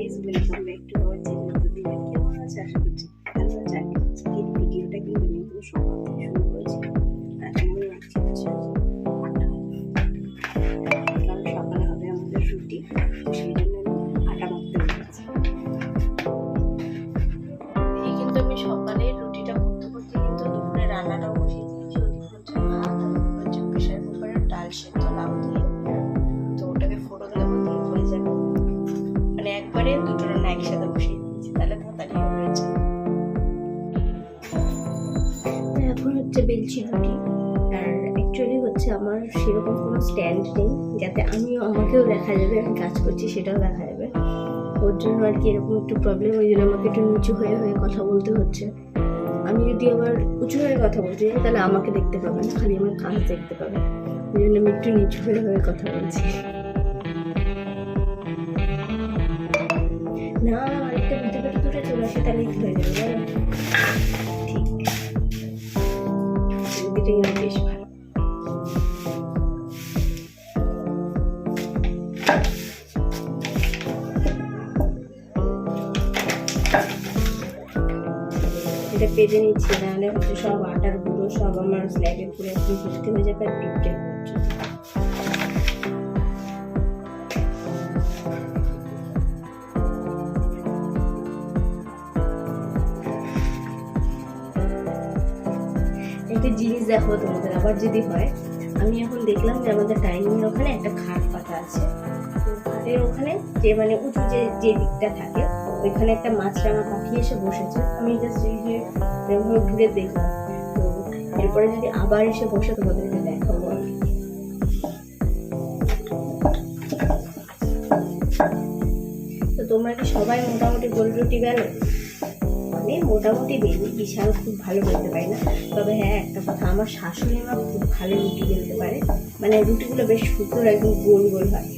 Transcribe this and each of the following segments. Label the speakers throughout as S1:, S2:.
S1: Guys welcome back to our channel তো কেমন আছে আশা করছি ভালো আছে আজকের ভিডিওটা কিন্তু আমি একদম সকাল আমার সেরকম কোনো স্ট্যান্ড নেই, যাতে আমিও আমাকেও দেখা যাবে, আমি কাজ করছি সেটাও দেখা যাবে। ওর জন্য আর কি এরকম একটু প্রবলেম ওই জন্য আমাকে একটু নিচু হয়ে হয়ে কথা বলতে হচ্ছে। আমি যদি আবার উঁচু হয়ে কথা বলতে যাই তাহলে আমাকে দেখতে পাবে না, খালি আমার কাজ দেখতে পাবে। ওই জন্য আমি একটু নিচু হয়ে হয়ে কথা বলছি। না, আরেকটা চলে আসে তাহলেই তো হয়ে যাবে এটা পেজে নিচ্ছি নাহলে হচ্ছে সব আটার গুঁড়ো সব আমার স্ল্যাবে পুরো একদম ভর্তি হয়ে যাবে আর পিঁপড়ে হচ্ছে একটা জিনিস দেখো তোমাদের, আবার যদি হয়, আমি এখন দেখলাম যে আমাদের ডাইনিং এর ওখানে একটা খাট পাতা আছে। খাটের ওখানে যে মানে উঁচু যে দিকটা থাকে ওইখানে একটা মাছরাঙা পাখি এসে বসেছে। আমি জাস্ট এই যে এরকম ঘুরে দেখলাম। তো এরপরে যদি আবার এসে বসে তোমাদেরকে দেখাবো তো তোমরা কি সবাই মোটামুটি গোল? রুটি বেলো আমি মোটামুটি বেলি বিশাল খুব ভালো বলতে পারি না। তবে হ্যাঁ একটা কথা, আমার শাশুড়ি মা খুব ভালো রুটি বেলতে পারে। মানে রুটিগুলো বেশ সুন্দর একদম গোল গোল হয়।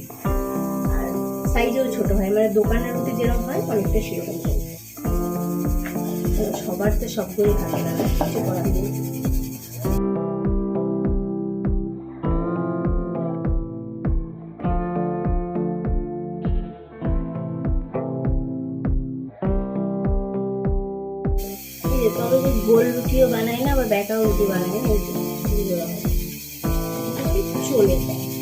S1: আর সাইজেও ছোট হয়। মানে দোকানের যেরকম হয় অনেকটা সেরকম হয় সবার তো সবগুলোই থাকে না কিছু করার নেই গোল রুটিও বানায় না বা ব্যাকা রুটি বানায় না চলে যায়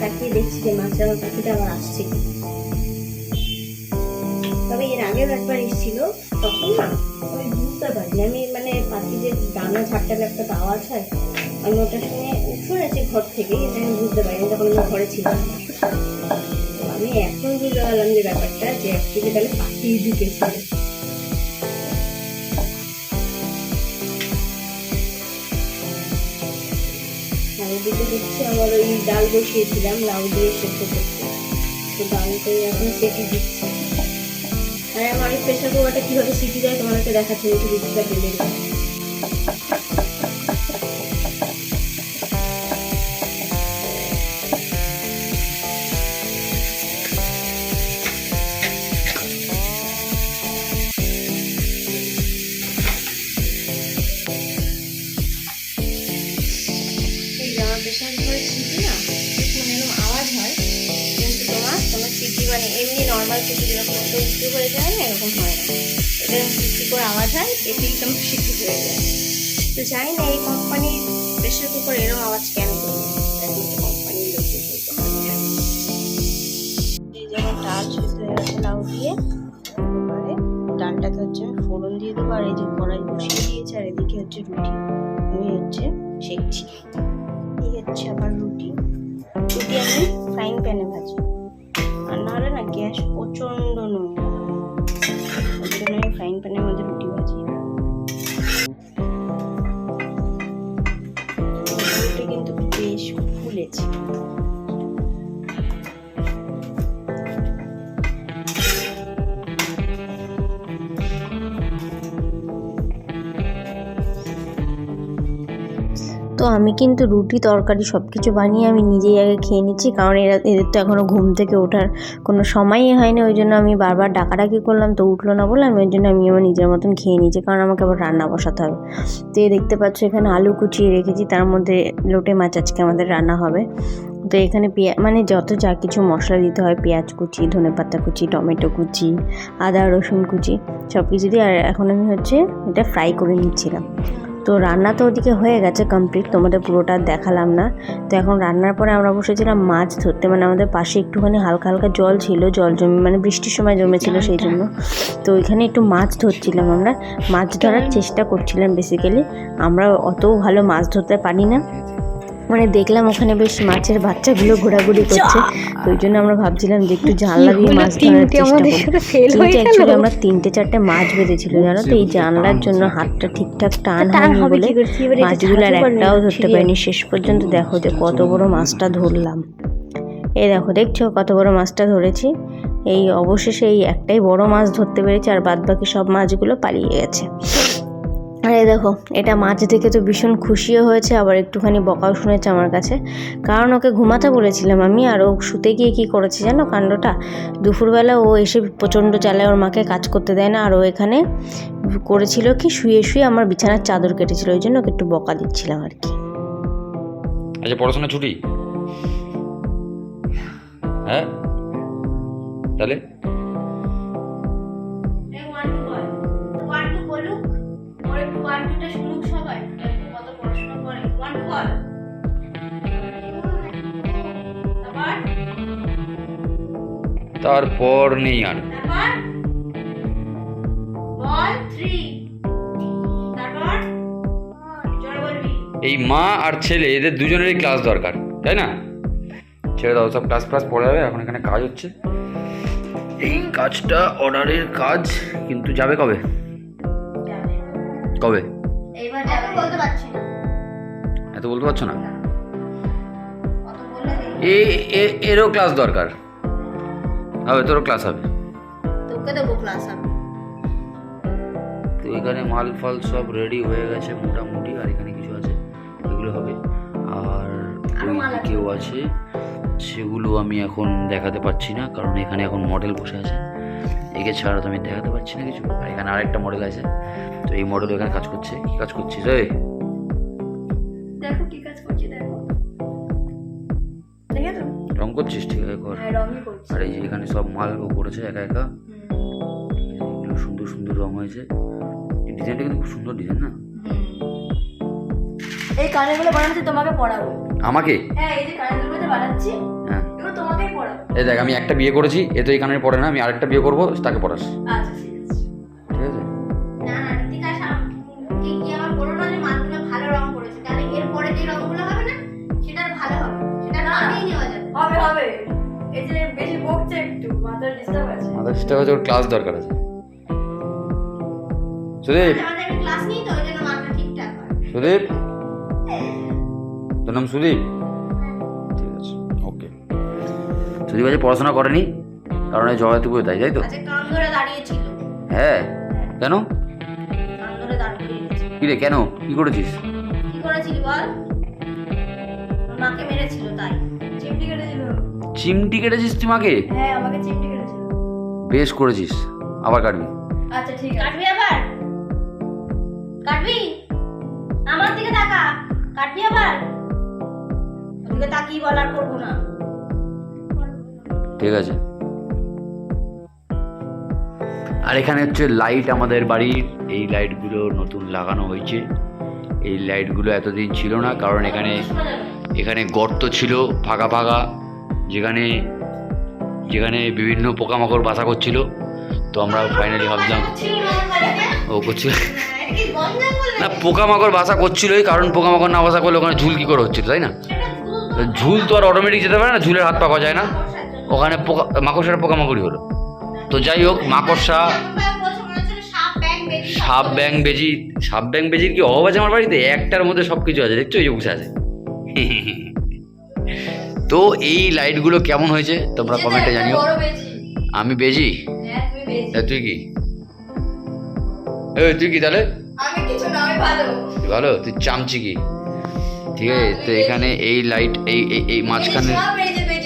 S1: তাকিয়ে দেখছি যে মাছরাঙা পাখিটা আবার আসছে। তবে এর আগেও একবার এসেছিল, তখন না, আমি বুঝতে পারিনি। আমি মানে পাখি যে ডানা ঝাপটালে একটা আওয়াজ হয় আমি ওটা শুনে শুনেছি ঘর থেকে এটা আমি বুঝতে পারিনি তখন আমি ঘরে ছিলাম। আমি এখন বুঝতে পারলাম যে ব্যাপারটা, যে অ্যাকচুয়ালি তাহলে পাখি ঢুকেছিল আর দিচ্ছি আমার ওই ডাল বসিয়েছিলাম, লাউ দিয়ে সেদ্ধ করতে। তো ডালটাই এখন সেটি দিচ্ছি। আর আমার প্রেশার কুকারটা কীভাবে সিটি দেয় তোমাদেরকে দেখাচ্ছি একটু দিচ্ছি প্রেশার কুকারের সিটি না মানে এরকম আওয়াজ হয়। কিন্তু তোমার কোনো সিটি মানে এমনি নর্মাল সিটি যেরকম একটা উঁচু হয়ে যায় না, এরকম হয় না। এটা সিটি করে আওয়াজ হয় এতেই একদম সিটি হয়ে যায়। তো জানি না, এই কোম্পানির প্রেশার কুকার এরকম আওয়াজ কেন করে কোম্পানির যেমন ডাল লাউ দিয়ে। এবারে ডালটাকে হচ্ছে ফোড়ন দিয়ে দেবো, আর এই যে কড়াই বসিয়ে দিয়েছে, আর এদিকে হচ্ছে রুটি আমি হচ্ছে এই হচ্ছে আবার রুটি। রুটি আমি ফ্রাইং প্যানে ভাজি। আর নাহলে না গ্যাস প্রচণ্ড নয় ফ্রাইং প্যানের মধ্যে রুটি
S2: তো আমি কিন্তু রুটি, তরকারি সব কিছু বানিয়ে আমি নিজেই আগে খেয়ে নিচ্ছি। কারণ এরা, এদের তো এখনও ঘুম থেকে ওঠার কোনো সময়ই হয়নি। ওই জন্য আমি বারবার ডাকাডাকি করলাম, তো উঠল না বলে আমি ওই জন্য আমি আমার নিজের মতন খেয়ে নিচ্ছি কারণ আমাকে আবার রান্না বসাতে হবে। তো এই দেখতে পাচ্ছ, এখানে আলু কুচিয়ে রেখেছি। তার মধ্যে লোটে মাছ আজকে আমাদের রান্না হবে। তো এখানে পেঁয়া মানে যত যা কিছু মশলা দিতে হয়, পেঁয়াজ কুচি, ধনেপাতা কুচি, টমেটো কুচি, আদা রসুন কুচি সব কিছু দিয়ে। আর এখন আমি হচ্ছে এটা ফ্রাই করে নিচ্ছিলাম। তো রান্না তো ওদিকে হয়ে গেছে কমপ্লিট তোমাদের পুরোটা দেখালাম না। তো এখন রান্নার পরে আমরা বসেছিলাম মাছ ধরতে মানে আমাদের পাশে একটুখানি হালকা হালকা জল ছিল, জল জমে মানে বৃষ্টির সময় জমেছিল সেই জন্য। তো ওইখানে একটু মাছ ধরছিলাম আমরা। মাছ ধরার চেষ্টা করছিলাম বেসিক্যালি আমরা অত ভালো মাছ ধরতে পারি না। মানে দেখলাম ওখানে বেশ মাছের বাচ্চাগুলো ঘোরাঘুরি করছে। তো ওই জন্য আমরা ভাবছিলাম যে একটু জানলা দিয়ে মাছ ধরার চেষ্টা আমরা তিনটে চারটে মাছ বেঁধেছিল জানো তো? এই জানলার জন্য হাতটা ঠিকঠাক টান হয়নি বলে মাছগুলো আর একটাও ধরতে পারিনি। শেষ পর্যন্ত দেখো যে কত বড় মাছটা ধরলাম। এই দেখো দেখছ কত বড় মাছটা ধরেছি? এই অবশেষে এই একটাই বড় মাছ ধরতে পেরেছি আর বাদ বাকি সব মাছগুলো পালিয়ে গেছে। আর এই দেখো, এটা মাছ দেখে তো ভীষণ খুশিও হয়েছে, আবার একটুখানি বকাও শুনেছে আমার কাছে। কারণ ওকে ঘুমাতে বলেছিলাম আমি, আর ও শুতে গিয়ে কী করেছে জানো কাণ্ডটা? দুপুরবেলা ও এসে প্রচণ্ড জ্বালায়, ওর মাকে কাজ করতে দেয় না, আর ও এখানে করেছিল কি, শুয়ে শুয়ে আমার বিছানার চাদর কেটেছিল, ওই জন্য ওকে একটু বকা দিচ্ছিলাম আর কি।
S3: আচ্ছা পড়াশোনা ছুটি? হ্যাঁ? তাহলে? তারপর? নেই আর। এই মা আর ছেলে এদের দুজনেরই ক্লাস দরকার তাই না? ছেড়ে দাও সব ক্লাস ক্লাস পড়ে যাবে এখন এখানে কাজ হচ্ছে। এই কাজটা অর্ডারের কাজ কিন্তু যাবে কবে? কবে?
S2: এইবার বলতে পারছি না।
S3: এত বলতে পারছ না? এ এ- এরও ক্লাস দরকার। হবে তোরও ক্লাস হবে।
S2: তোকে দেবো ক্লাস আমি
S3: তো এখানে মাল ফাল সব রেডি হয়ে গেছে মোটামুটি আর এখানে কিছু আছে এগুলো হবে। আর। কেউ আছে সেগুলো আমি এখন দেখাতে পাচ্ছি না কারণ এখানে এখন মডেল বসে আছে। একে ছাড়া তো আমি দেখাতে পাচ্ছি না কিছু। আর এখানে আরেকটা মডেল আছে। তো এই মডেল এখানে কাজ করছে। কি কাজ করছিস রে
S2: দেখো কি কাজ করছি দেখো। দেখে তো
S3: রং করছিস? ঠিক আছে কর।
S2: হ্যাঁ
S3: আর এই যে এখানে সব মাল ও করেছে একা একা। এগুলো সুন্দর সুন্দর রং হয়েছে। এই ডিজাইনটা কিন্তু খুব সুন্দর ডিজাইন না?
S2: এই কানেরগুলো বানাচ্ছি তোমাকে পড়াবো।
S3: আমাকে?
S2: হ্যাঁ এই যে কানেরগুলো বানাচ্ছি।
S3: এই দেখ আমি একটা বিয়ে করেছি এ তো এই কানের পড়ে না আমি আরেকটা বিয়ে করব তাকে পড়াস।
S2: আচ্ছা ঠিক আছে।
S3: ঠিক আছে?
S2: না না ঋতিকা কি কি আমার বলো না যে মালগুলো ভালো রং করেছে? তাহলে এরপরে যে রংগুলো হবে না সেটা আর ভালো হবে। সেটা মানিয়ে নেওয়া যাবে।
S4: হবে হবে। এই যে বেশি বকছে একটু মাথার ডিস্টার্ব আছে।
S3: হচ্ছে ওর ক্লাস দরকার আছে। সুদীপ!
S2: আমাদের একটা ক্লাস নিই তো ওই জন্য মালটা ঠিকঠাক হয়।
S3: সুদীপ! তোর নাম সুদীপ? সুদীপ আজ পড়াশোনা করেনি কারণ এই জগাতে পুজো তাই তাই তো?
S2: আচ্ছা
S3: হ্যাঁ। কেন?
S2: কান ধরে দাঁড়িয়ে গেছে
S3: কি রে কেন? কি করেছিস?
S2: কি করেছিলি বল? মাকে মেরেছিল তাই।
S4: চিমটি কেটেছিল।
S3: চিমটি কেটেছিস তুই মাকে?
S4: হ্যাঁ আমাকে চিমটি কেটেছিল।
S3: বেশ করেছিস। আবার কাটবি।
S4: আচ্ছা ঠিক আছে।
S2: কাটবি আবার? কাটবি? আমার দিকে তাকা। কাটবি আবার? ওদিকে তাকিয়ে বলার করব না।
S3: ঠিক আছে? আর এখানে হচ্ছে লাইট আমাদের বাড়ির, এই লাইটগুলো নতুন লাগানো হয়েছে। এই লাইটগুলো এতদিন ছিল না, কারণ এখানে এখানে গর্ত ছিল ফাঁকা ফাঁকা, যেখানে যেখানে বিভিন্ন পোকামাকড় বাসা করছিল। তো আমরা ফাইনালি ভাবলাম, ও করছিল। না, পোকামাকড় বাসা করছিলই, কারণ পোকামাকড় না বাসা করলে ওখানে ঝুল কী করে হচ্ছিল, তাই না? ঝুল তো আর অটোমেটিক যেতে পারে না, ঝুলের হাত পাওয়া যায় না। ওখানে পোকা মাকড়সার পোকামাকড়ি হলো। তো যাই হোক মাকড়সা
S2: সাপ ব্যাং বেজি
S3: সাপ ব্যাং বেজির কি অভাব আছে আমার বাড়িতে? একটার মধ্যে সব কিছু আছে দেখছ? এই যে বসে আছে। তো এই লাইটগুলো কেমন হয়েছে? তোমরা কমেন্টে জানিও। আমি বেজি?
S4: হ্যাঁ
S3: তুই কি? তুই কি তাহলে?
S4: ভালো।
S3: তুই চামচি কি? ঠিক আছে তো এখানে এই লাইট এই এই- মাঝখানে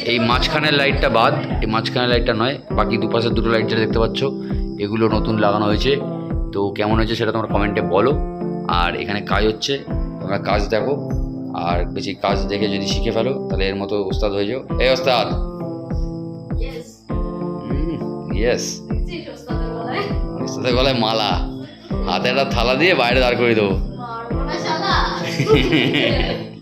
S4: এই
S3: মাঝখানের লাইটটা বাদ এই মাঝখানের লাইটটা নয় বাকি দুপাশে দুটো লাইট যেটা দেখতে পাচ্ছ এগুলো নতুন লাগানো হয়েছে। তো কেমন হয়েছে সেটা তোমরা কমেন্টে বলো। আর এখানে কাজ হচ্ছে তোমরা কাজ দেখো। আর বেশি কাজ দেখে যদি শিখে ফেলো তাহলে এর মতো ওস্তাদ হয়ে যাও। এই ওস্তাদ! ইয়েস
S4: ওস্তাদের গলায়?
S3: মালা। হাতে একটা থালা দিয়ে বাইরে দাঁড় করে দেবো।